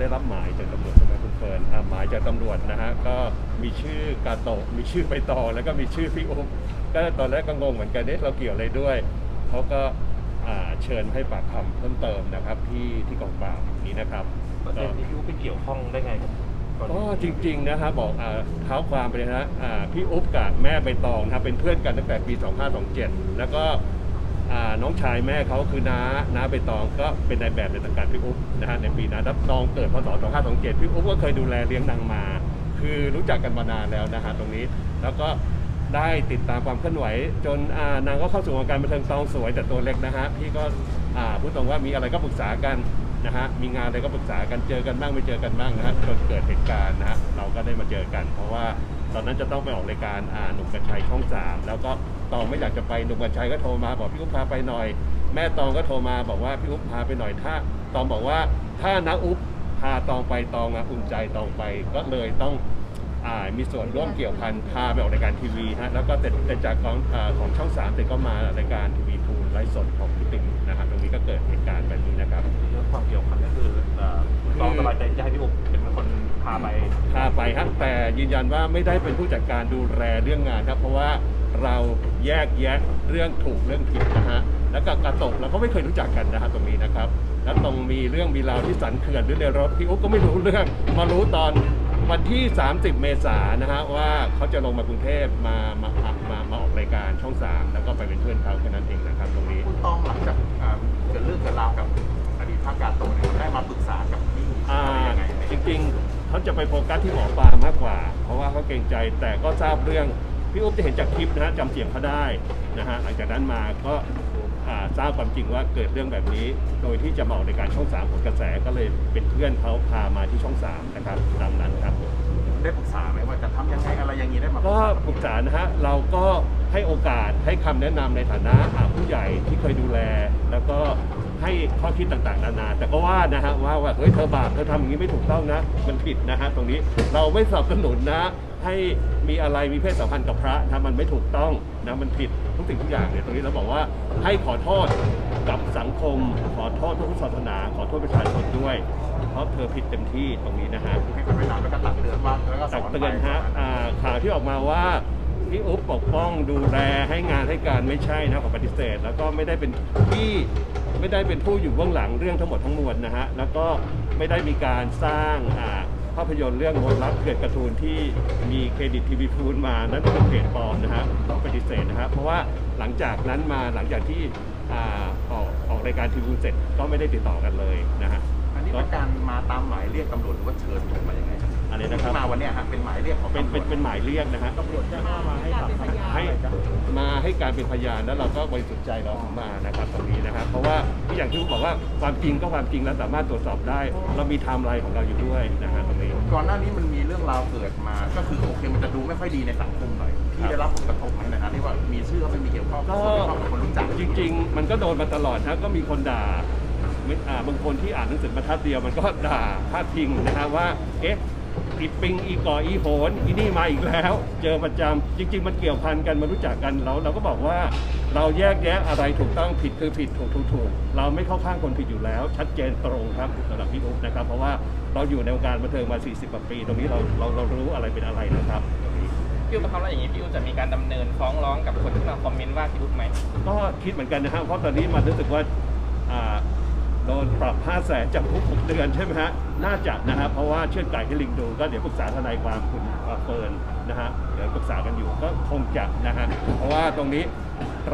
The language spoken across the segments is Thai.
ได้รับหมายจากตำรวจใช่ไหมคุณเฟิร์นอ่าหมายจากตำรวจนะฮะก็มีชื่อกาโตะมีชื่อใบตองแล้วก็มีชื่อพี่อุ๊บก็ตอนแรกก็งงเหมือนกันเอ๊ะเราเกี่ยวอะไรด้วยเขาก็อ่าเชิญให้ปากคำเพิ่มเติมนะครับที่ที่กองปราบนี้นะครับประเด็นนี้พี่อุ๊บไปเกี่ยวข้องได้ไงกับกรณีก็จริงๆนะครับบอกอ่าเท้าความไปเลยนะอ่าพี่อุ๊บกับแม่ใบตองนะครับเป็นเพื่อนกันตั้งแต่ปี 2527 แล้วก็อ่า น้องชายแม่เขาคือน้าน้าใบตองก็เป็นนายแบบในสังกัดพี่อุ๊บนะฮะในปีนั้นรับตองเกิดพศ2527พี่อุ๊บก็เคยดูแลเลี้ยงนางมา คือรู้จักกันมานานแล้วนะฮะตรงนี้ แล้วก็ได้ติดตามความเคลื่อนไหว จนนางก็เข้าสู่วงการบันเทิงตองสวยแต่ตัวเล็กนะฮะพี่ก็พูดตรงว่ามีอะไรก็ปรึกษากันนะฮะมีงานอะไรก็ปรึกษากันเจอกันบ้างไม่เจอกันบ้างนะฮะจนเกิดเหตุการณ์นะฮะเราก็ได้มาเจอกัน เพราะว่าตอนนั้นจะต้องไปออกรายการหนุ่มกัญชัยช่องสามแล้วก็ ตองไม่อยากจะไปหนุ่มกัญชัยก็โทรมาบอกพี่อุ๊บพาไปหน่อย แม่ตองก็โทรมาบอกว่าพี่อุ๊บพาไปหน่อยถ้า ตองบอกว่าถ้านาอุ๊บพาตองไปตองอะอุ่นใจตองไปก็เลยต้องอ่ามีส่วนร่วมเกี่ยวพันพาไปออกรายการทีวีฮะแล้วก็เสร็จเสร็จจากของอาของช่องสามเสร็จก็มารายการทีวีทูไลฟ์สดของพี่ติ๋มนะครับตรงนี้ก็เกิดเหตุการณ์แบบนี้นะครับ เรื่องความเกี่ยวพันก็คือเอ่อต้องสบายใจที่จะให้พี่อุ๊บเป็นคนพาไป พาไปครับแต่ยืนยันว่าไม่ได้เป็นผู้จัดการดูแลเรื่องงานครับ เพราะว่า เราแยกแยะเรื่องถูกเรื่องผิดนะฮะแล้วก็กระตกเราก็ไม่เคยรู้จักกันนะฮะตรงนี้นะครับ แล้วตรงมีเรื่องมีราวที่สันเขื่อนหรือในรถพี่อุ๊บก็ไม่รู้เรื่องมารู้ตอนวันที่ 30 เมษายนนะฮะว่าเขาจะลงมากรุงเทพมามามามามาออกรายการช่อง 3 แล้วก็ไปเป็นเพื่อนเขาแค่นั้นเองนะครับตรงนี้คุณต้องหลังจากอ่าเกิดเรื่องเกิดราวกับอดีตพระกาโตะเนี่ยได้มาปรึกษากับพี่อ่าอะไรยังไงไหมจริงๆเขาจะไปโฟกัสที่หมอปลามากกว่า เพราะว่าเขาเกรงใจแต่ก็ทราบเรื่อง พี่อุ๊บจะเห็นจากคลิปนะฮะจำเสียงเขาได้นะฮะหลังจากนั้นมาก็อ่าทราบความจริงว่าเกิดเรื่องแบบนี้ โดยที่จะมาออกในการช่องสามผลกระแสก็เลยเป็นเพื่อนเขาพามาที่ช่องสามนะครับตามนั้นครับ ได้ปรึกษาไหมว่าจะทำยังไงอะไรอย่างนี้ได้มาก็ปรึกษานะฮะเราก็ให้โอกาสให้คำแนะนำในฐานะอ่าผู้ใหญ่ที่เคยดูแล แล้วก็ให้ข้อคิดต่างๆนานา แต่ก็ว่านะฮะว่าว่าเฮ้ยเธอบาปเธอทำอย่างนี้ไม่ถูกต้องนะ มันผิดนะฮะตรงนี้เราไม่สนับสนุนนะ ให้มีอะไรมีเพศสัมพันธ์กับพระนะมันไม่ถูกต้องนะมันผิดทุกสิ่งทุกอย่างเนี่ยตรงนี้เราบอกว่าให้ขอโทษกับสังคม ขอโทษทุกศาสนา ขอโทษประชาชนด้วย เพราะเธอผิดเต็มที่ตรงนี้นะฮะให้คนไปนำแล้วก็ตักเตือนว่าแล้วก็สตักอนเตืไปอนฮะอ่าข่าวที่ออกมาว่าพี่อุ๊บปกป้องดูแลให้งานให้การไม่ใช่นะขอปฏิเสธ แล้วก็ไม่ได้เป็นที่ไม่ได้เป็นผู้อยู่เบื้องหลังเรื่องทั้งหมดทั้งมวลนะฮะแล้วก็ไม่ได้มีการสร้างอ่า ภาพยนตร์เรื่องมนต์รักเกิดการ์ตูนที่มีเครดิตทีวีพูนมานั้นเป็นเพจปลอมนะฮะต้องปฏิเสธนะฮะเพราะว่าหลังจากนั้นมาหลังจากที่อ่าออกออกรายการทีวีเสร็จก็ไม่ได้ติดต่อกันเลยนะฮะอันนี้เป็นการมาตามหมายเรียกตำรวจหรือว่าเชิญผมมายังไงครับ อะไรนะครับที่มาวันเนี้ยฮะเป็นหมายเรียกของเป็นตำรเป็วนจเป็นหมายเรียกนะฮะตำรวจจะมาให้ปากคำให้มาให้การเป็นพยานแล้วเราก็บริสุทธิ์ใจเราถึงมานะครับตรงนี้นะครับ เพราะว่าที่อย่างที่ผมบอกว่าความจริงก็ความจริงแล้วสามารถตรวจสอบได้ เรามีไทม์ไลน์ของเราอยู่ด้วยนะฮะตรงนี้ก่อนหน้านี้มันมีเรื่องราวเกิดมา ก็คือโอเคมันจะดูไม่ค่อยดีในสังคมหน่อยที่ได้รับผลกระทบไหมในฐานะที่ว่ามีชื่อเขาเป็นมีเกี่ยวข้องก็คนที่เข้ากับคนรู้จักจริง ๆ มันก็โดนมาตลอดนะก็มีคนด่าไม่อ่าบางคนที่อ่านหนังสือบรรทัดเดียวมันก็ด่าพาดพิงนะฮะว่าเอ๊ะ อีปิงอีก่ออีโหนอีนี่มาอีกแล้ว เจอประจำจริง ๆ มันเกี่ยวพันกันมารู้จักกันเราเราก็บอกว่าเราแยกแยะอะไรถูกต้องผิดคือผิดถูกถูกถูกเราไม่เข้าข้างคนผิดอยู่แล้ว ชัดเจนตรงครับสำหรับพี่อุ๊บนะครับ เพราะว่าเราอยู่ในวงการบันเทิงมา 40กว่าปี ตรงนี้เราเราเรารู้อะไรเป็นอะไรนะครับตรงนี้พี่อุ๊บครับแล้วอย่างนี้พี่อุ๊บจะมีการดำเนินฟ้องร้องกับคนที่มาคอมเมนต์ว่าพี่อุ๊บไหมก็คิดเหมือนกันนะฮะเพราะตอนนี้มันรู้สึกว่าอ่า โดนปรับ5 0 0แสนจำคุก6เดือนใช่ไหมฮะ น่าจะนะฮะ เพราะว่าเชื่อดไก่ให้ลิงดูก็เดี๋ยวปรึกษาทนายความคุณเอ่อเฟิร์นนะฮะ เดี๋ยวปรึกษากันอยู่ก็คงจะนะฮะ เพราะว่าตรงนี้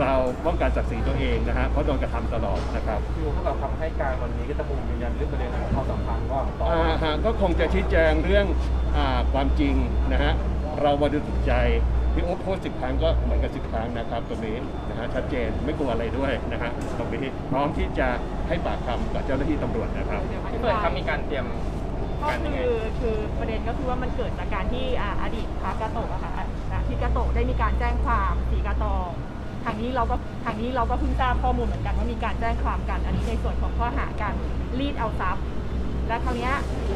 เราป้องกันศักดิ์ศรีตัวเองนะฮะ เพราะโดนกระทำตลอดนะครับพี่อุ๊บถ้าเราทำให้การวันนี้ก็จะคงยืนยันเรื่องประเด็นของความสัมพันธ์ว่าต่ออ่าฮะก็คงจะชี้แจงเรื่องอาความจริงนะฮะ เราบริสุทธิ์ใจ พี่โอ๊ตโพสสิบครั้งก็เหมือนกับสิบครั้งนะครับตรงนี้นะฮะชัดเจนไม่กลัวอะไรด้วยนะฮะตรงนี้พร้อมที่จะให้ปากคำกับเจ้าหน้าที่ตำรวจนะครับพี่เฟิร์นครับมีการเตรียมก็การยังไงคือคือประเด็นก็คือว่ามันเกิดจากการที่อ่าอดีตพระกาโตะอะค่ะอ่าที่กาโตะได้มีการแจ้งความสีกาตองทางนี้เราก็ทางนี้เราก็เพิ่งทราบข้อมูลเหมือนกันว่ามีการแจ้งความกันอันนี้ในส่วนของข้อหาการรีดเอาทรัพย์ และคราวเนี้ย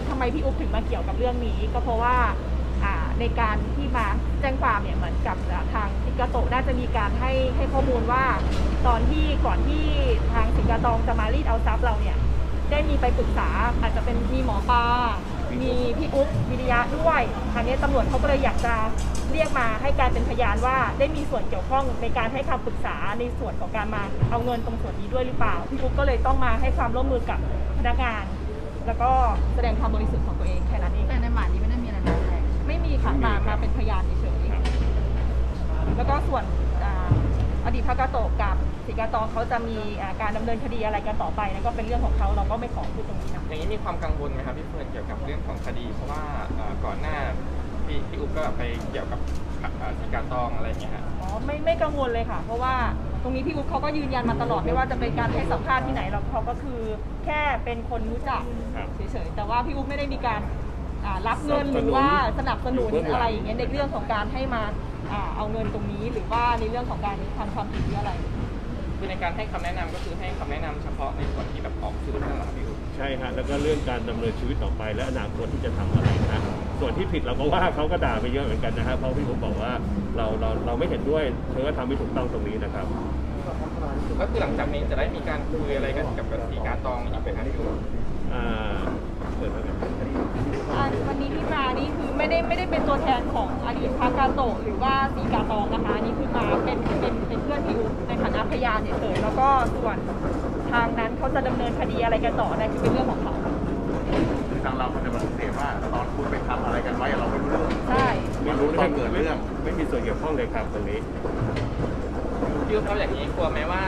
ทำไมพี่อุ๊บถึงมาเกี่ยวกับเรื่องนี้ ก็เพราะว่าอ่า ในการที่มาแจ้งความเนี่ยเหมือนกับทางสิงคโตน่าจะมีการให้ให้ข้อมูลว่า ตอนที่ก่อนที่ทางสิงคโตจะมารีดเอาทรัพย์เราเนี่ยได้มีไปปรึกษาอาจจะเป็นมีหมอปลามีพี่อุ๊บวิริยะด้วยทางนี้ตำรวจเขาก็เลยอยากจะเรียกมาให้การเป็นพยานว่าได้มีส่วนเกี่ยวข้องในการให้คำปรึกษาในส่วนของการมาเอาเงินตรงส่วนนี้ด้วยหรือเปล่าพี่อุ๊บก็เลยต้องมาให้ความร่วมมือกับพนักงาน แล้วก็แสดงความบริสุทธิ์ของตัวเองแค่นั้นเองแต่ในหมายนี้ไม่ได้มีอะไรร้ายแรง ไม่มีค่ะมามาเป็นพยานเฉยๆ แล้วก็ส่วนอ่าอดีตพระกาโตะกับศรีกาตองเขาจะมีอ่าการดำเนินคดีอะไรกันต่อไปนั่นก็เป็นเรื่องของเขาเราก็ไม่ขอพูดตรงนี้นะ อย่างนี้มีความกังวลไหมครับพี่เฟิร์นเกี่ยวกับเรื่องของคดี เพราะว่าเอ่อก่อนหน้าพี่พี่อุ๊บก็ไปเกี่ยวกับเอ่อสีกาตองอะไรอย่างเงี้ยฮะ อ๋อไม่ไม่กังวลเลยค่ะ เพราะว่าตรงนี้พี่อุ๊บเขาก็ยืนยันมาตลอดไม่ว่าจะเป็นการให้สัมภาษณ์ที่ไหนเราเขาก็คือแค่เป็นคนรู้จักครับ เฉยๆแต่ว่าพี่อุ๊บไม่ได้มีการอ่ารับเงินหรือว่าสนับสนุนอะไรอย่างเงี้ยในเรื่องของการให้มา อ่าเอาเงินตรงนี้หรือว่าในเรื่องของการทำความผิดหรืออะไร คือในการให้คำแนะนำก็คือให้คำแนะนำเฉพาะในส่วนที่แบบออกสื่อนั่นแหละครับพี่อุ๊บใช่ฮะแล้วก็เรื่องการดำเนินชีวิตต่อไป และอนาคตที่จะทำอะไรนะส่วนที่ผิดเราก็ว่าเขาก็ด่าไปเยอะเหมือนกันนะฮะเพราะพี่ผมบอกว่าเราเราเราไม่เห็นด้วยเธอก็ทำไม่ถูกต้องตรงนี้นะครับ ก็คือหลังจากนี้จะได้มีการคุยอะไรกันกับกับสีกาตองอีกไหมครับพี่อุ๊บอ่าเปิดมากัน อ่าวันนี้ที่มานี่คือไม่ได้ไม่ได้เป็นตัวแทนของอดีตพระกาโตะหรือว่าสีกาตองนะคะอันนี่คือมาเป็นเป็นเป็นเพื่อนพี่อุ๊บในฐานะพยานเฉยๆแล้วก็ส่วนทางนั้นเขาจะดำเนินคดีอะไรกันต่อนั่นคือเป็นเรื่องของเขาคือทางเราคนจะปฏิเสธว่าตอนคุณไปทำอะไรกันไว้เราไม่รู้เรื่องใช่ไม่รู้ตอนเกิดเรื่อง ไม่มีส่วนเกี่ยวข้องเลยครับตรงนี้ พี่อุ๊บเขาอย่างนี้กลัวไหมว่า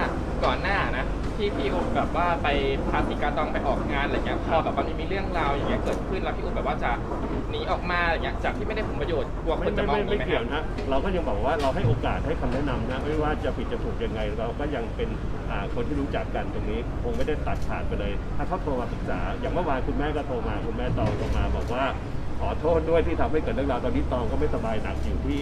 ก่อนหน้านะ ที่พี่อุ๊บแบบว่าไปพาสีกาตองไปออกงานอะไรเงี้ยพอแบบว่ามีเรื่องราวอย่างเงี้ยเกิดขึ้นแล้วพี่อุ๊บแบบว่าจะหนีออกมาอะไรเงี้ยจากที่ไม่ได้ผลประโยชน์กลัวคไม่นจะไม่มองไม่อย่างไม่นี้ไหมเกี่คยวรับนะ เราก็ยังบอกว่าเราให้โอกาสให้คำแนะนำนะไม่ว่าจะผิดจะถูกยังไง เราก็ยังเป็นอ่าคนที่รู้จักกันตรงนี้คงไม่ได้ตัดขาดไปเลย ถ้าเขาโทรมาปรึกษา อย่างเมื่อวานคุณแม่ก็โทรมาคุณแม่ตองโทรมาบอกว่า ขอโทษด้วยที่ทำให้เกิดเรื่องราวตอนนี้ตองก็ไม่สบายหนักอยู่ที่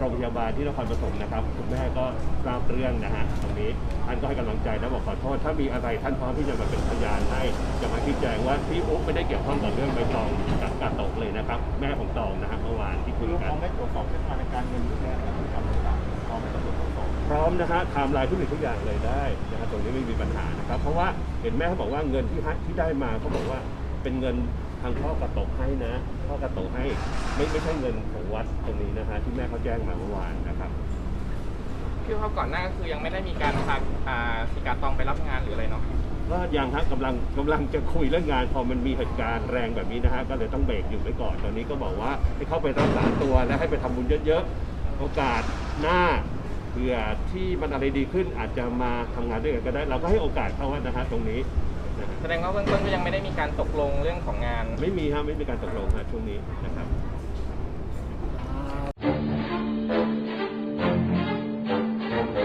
โรงพยาบาลที่นครปฐมนะครับคุณแม่ก็ทราบเรื่องนะฮะตรงนี้ท่านก็ให้กำลังใจนะบอกขอโทษถ้ามีอะไรท่านพร้อมที่จะมาเป็นพยานให้จะมาชี้แจงว่าพี่อุ๊บไม่ได้เกี่ยวข้องกับเรื่องใบตองกับการตกเลยนะครับ แม่ของตองนะฮะเมื่อวานที่คุยกันได้ตรวจสอบเส้นทางในการเงินหรือแม้กระทั่ทำต่างๆพร้อมให้ตรวจสอบพร้อมนะฮะไทม์ไลน์ทุกสิ่งทุกอย่างเลยได้นะฮะตรงนี้ไม่มีปัญหานะครับ เพราะว่าเห็นแม่เขาบอกว่าเงินที่ที่ได้มาเขาบอกว่าเป็นเงิน ทางพ่อกระตกให้นะพ่อกระตกให้ไม่ไม่ใช่เงินของวัดตรงนี้นะฮะที่แม่เขาแจ้งมาเมื่อวานนะครับพี่เขาก่อนหน้าก็คือยังไม่ได้มีการพาอ่าสีกาตองไปรับงานหรืออะไรเนาะก็ยังฮะกำลังกำลังจะคุยเรื่องงานพอมันมีเหตุการณ์แรงแบบนี้นะฮะก็เลยต้องเบรกอยู่ไว้ก่อนตอนนี้ก็บอกว่าให้เข้าไปรักษาตัวและให้ไปทำบุญเยอะๆโอกาสหน้าเผื่อที่มันอะไรดีขึ้นอาจจะมาทำงานด้วยกันก็ได้ เราก็ให้โอกาสเขาอะนะฮะตรงนี้นะฮะ แสดงว่าเบื้องต้นก็ยังไม่ได้มีการตกลงเรื่องของงาน ไม่มีฮะไม่มีการตกลงฮะช่วงนี้นะครับ